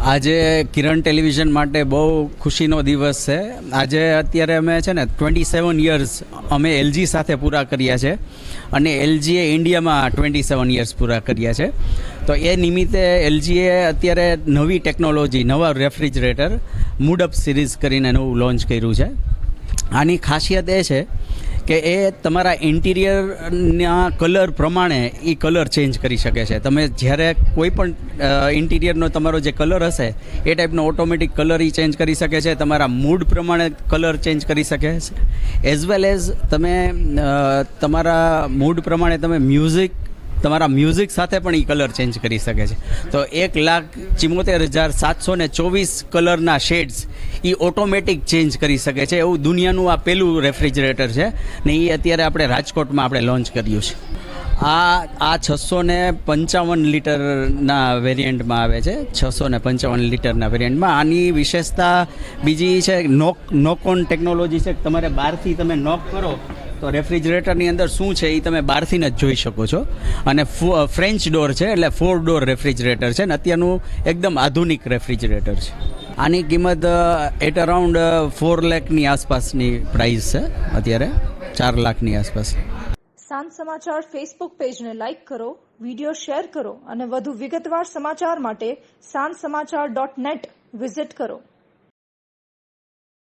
આજે કિરણ ટેલિવિઝન માટે બહુ ખુશીનો દિવસ છે. આજે અત્યારે અમે છે ને ટ્વેન્ટી સેવન યર્સ અમે એલજી સાથે પૂરા કર્યા છે અને એલજીએ ઇન્ડિયામાં ટ્વેન્ટી સેવન યર્સ પૂરા કર્યા છે. તો એ નિમિત્તે એલજીએ અત્યારે નવી ટેકનોલોજી નવા રેફ્રિજરેટર મૂડઅપ સિરીઝ કરીને નવું લોન્ચ કર્યું છે. આની ખાસિયત એ છે કે એ તમારા ઇન્ટિરિયરના કલર પ્રમાણે એ કલર ચેન્જ કરી શકે છે. તમે જ્યારે કોઈ પણ ઇન્ટિરિયરનો તમારો જે કલર હશે, એ ટાઈપનો ઓટોમેટિક કલર એ ચેન્જ કરી શકે છે, તમારા મૂડ પ્રમાણે કલર ચેન્જ કરી શકે છે. એઝ વેલ એઝ તમે તમારા મૂડ પ્રમાણે તમે મ્યુઝિક, તમારા મ્યુઝિક સાથે પણ એ કલર ચેન્જ કરી શકે છે. તો એક લાખ ચિમોતેર હજાર સાતસો ને ચોવીસ કલરના શેડ્સ એ ઓટોમેટિક ચેન્જ કરી શકે છે. એવું દુનિયાનું આ પહેલું રેફ્રિજરેટર છે ને એ અત્યારે આપણે રાજકોટમાં આપણે લોન્ચ કર્યું છે. આ આ છસો ને પંચાવન લીટરના વેરિયન્ટમાં આવે છે. છસો ને પંચાવન લીટરના વેરિયન્ટમાં આની વિશેષતા બીજી છે નોક નોક ઓન ટેકનોલોજી છે તમારે બહારથી તમે નોક કરો તો રેફ્રિજરેટરની અંદર શું છે એ તમે બહારથી જ જોઈ શકો છો. અને ફ્રેન્ચ ડોર છે, એટલે ફોર ડોર રેફ્રિજરેટર છે ને અત્યારનું એકદમ આધુનિક રેફ્રિજરેટર છે. આની કિંમત એટ અરાઉન્ડ ફોર લેખની આસપાસની પ્રાઇસ છે અત્યારે, ચાર લાખની આસપાસ. સાંજ સમાચાર ફેસબુક પેજને લાઇક કરો વિડિયો શેર કરો અને વધુ વિગતવાર સમાચાર માટે સાંજ સમાચાર ડોટ નેટ વિઝિટ કરો.